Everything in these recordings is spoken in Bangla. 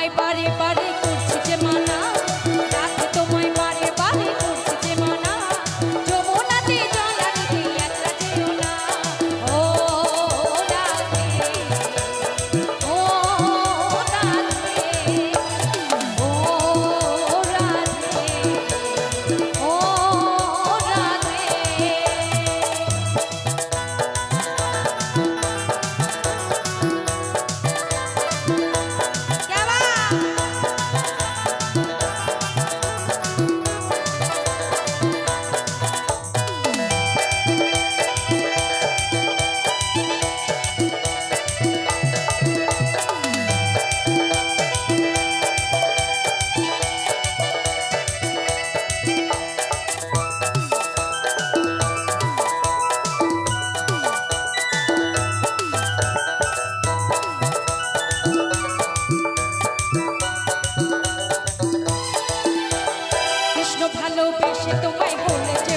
my buddy, buddy. ভালোবেসে তোমায় বলে যে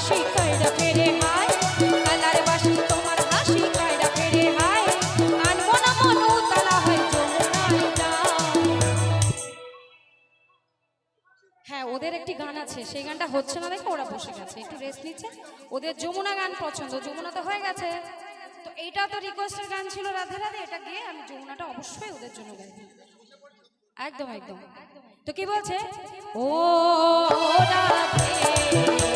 হাসি কয়রা ফেরে হায়। কালার বাসি, তোমার হাসি কয়রা ফেরে তালা হয় ওদের একটি গান আছে, সেই গানটা হচ্ছে না দেখে ওরা বসে গেছে। একটু রেস্ট নিচ্ছে। ওদের যমুনা গান পছন্দ, যমুনা তো হয়ে গেছে। তো এইটা তো রিকোয়েস্টের গান ছিল রাধে রাধে, এটা গিয়ে আমি যমুনাটা অবশ্যই ওদের জন্য গাইব একদম একদম। তো কি বলছে? ও রাধে।